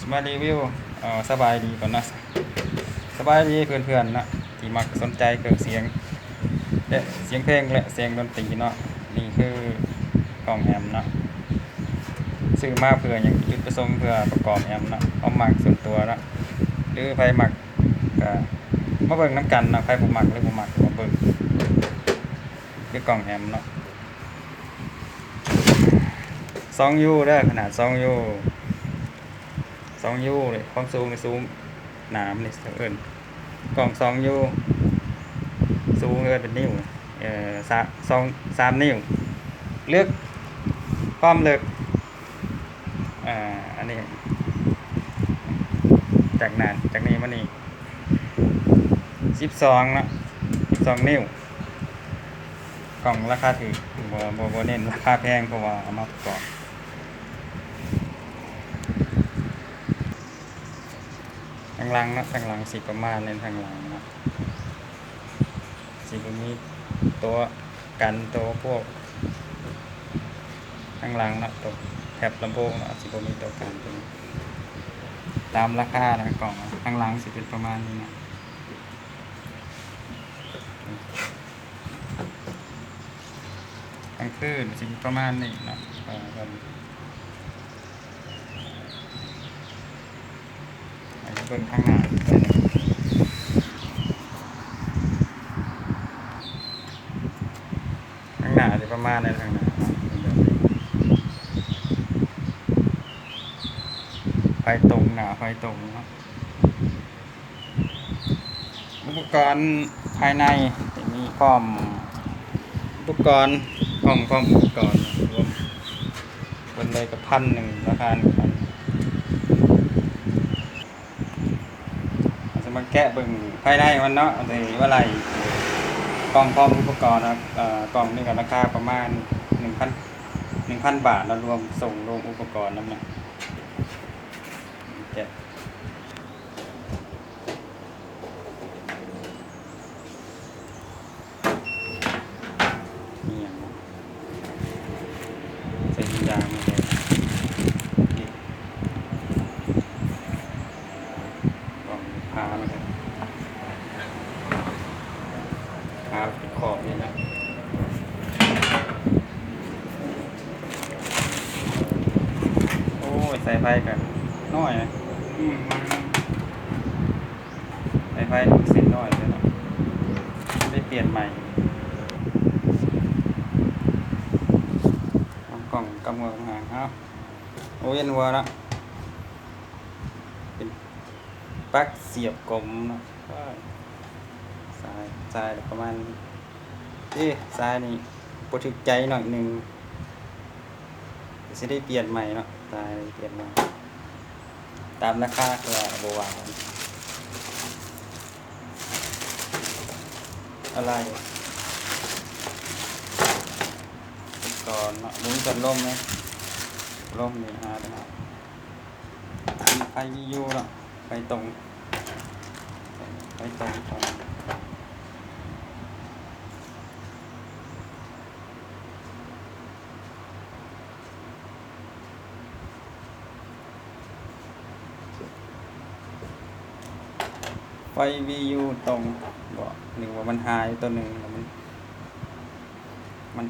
สมารีวิวเอ่อสบายดีก่อนนะสบายดีเพื่อนๆนะที่มักสนใจเครื่องเสียงและเสียงเพลงและเสียงดนตรีเนาะนี่คือกล่องแอมเนาะซื้อมาเพื่ออย่างจุดประสงค์เพื่อประกอบแอมเนาะเอามักส่วนตัวนะหรือใครมักก็มาเบิ่งน้ำกันนะใครบ่มักหรือบ่มักมาเบิ่งคือกล่องแอมเนาะสองยูได้ขนาดสองยู สองยูเลยความสูงในสูงหนามนี่เอิญกล่องสองยูสูงเอิญเป็นนิ้วเอ่อสามสองสามนิ้วเลือกความเลือกอ่าอันนี้ จากนั้นจากนี้มานี่สิบสองนะสิบสองนิ้วกล่องราคาถือบ่บ่บ่เน้นราคาแพงเพราะว่าเอามาประกอบางหลังนะทางหลังสีประมาณในทางหลังนะสีบ่มีตัวกันตัวพวกทางหลังนะตัวแถบลำโพงนะสีบ่มีตัวกันตัวตามราคานะกล่องทางหลังสิเป็นประมาณนี้นะทางคลื่นสิประมาณนี้นะอ่าก็ให้ เบิ่งข้างหน้าข้างหน้าสิประมาณในทางหน้าไฟตรงหน้าไฟตรงเนาะอุปกรณ์ภายในจะมีพร้อมอุปกรณ์พร้อมพร้อมอุปกรณ์รวมคนเลยกับพันหนึ่งราคาหนึ่งพันเราจะมา แกะเบิ่งภายในมันเนาะเอาเลยว่าอะไรกล่องพร้อมอุปกรณ์นะครับเอ่อกล่องนี่กับราคาประมาณหนึ่งพันหนึ่งพันบาทแล้วรวมส่งรวมอุปกรณ์นั่นนะแกะนี่อย่างเนาะใส่ถุงยางมานี่กล่องพามาเลยพาขอบนี่นะโอ้ยใส่ไฟกันน้อยนะอืมมันใส่ไฟสิ้นน้อยเลยนะได้เปลี่ยนใหม่กล่องกำเงินหางเอาโอ้ยนหัวละเป็นปักเสียบกลมนะ ว้ายสายสายประมาณเอ๊ะสายนี่ปถึกใจหน่อยหนึ่งจะได้เปลี่ยนใหม่เนาะสายเปลี่ยนใหม่ตามราคาก็บวากันอะไรก่อนเนาะหมุนก่อนล่มไหมล่มนี่ฮะนะครับไฟวิวเนาะไฟตรง ไฟตรงตรงไฟวิวตรงบอกหนึ่งว่ามันหายตัวหนึ่งมันมัน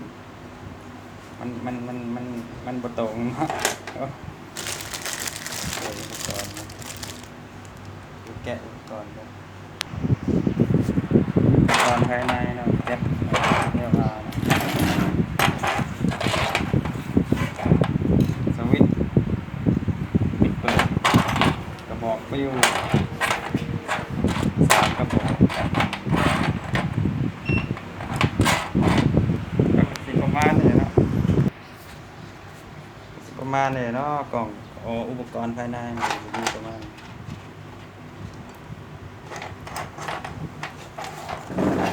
มันมันมันมันมันบตรงเนาะแกะอุปกรณ์ก่อน อุปกรณ์ภายในเนาะแก๊ปเรียกว่าสวิตช์ปิดเปิดกระบอกฟิวสามกระบอกสิประมาณนี้เนาะประมาณนี้เนาะกล่องออุปกรณ์ภายในมันจะมีประมาณ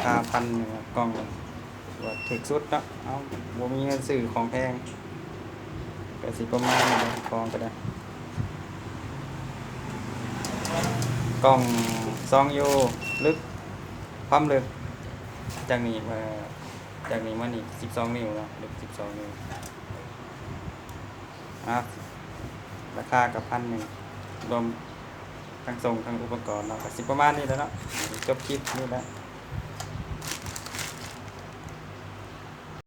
าคาพันหนึ่งอะกล่องว่าถึกสุดนะเอาบ่มีเงินซื้อของแพงก็สิประมาณนี้กล่องก็ได้กล่องซองโยลึกความลึก จากนี้มาจากนี้มานี่สิบสองนิ้วนะลึกสิบสองนิ้วอะราคากับพันหนึ่งรวมทั้งส่งทั้งอุปกรณ์เนาะก็สิประมาณนี้แล้วเนาะจบคลิปนี่แหละ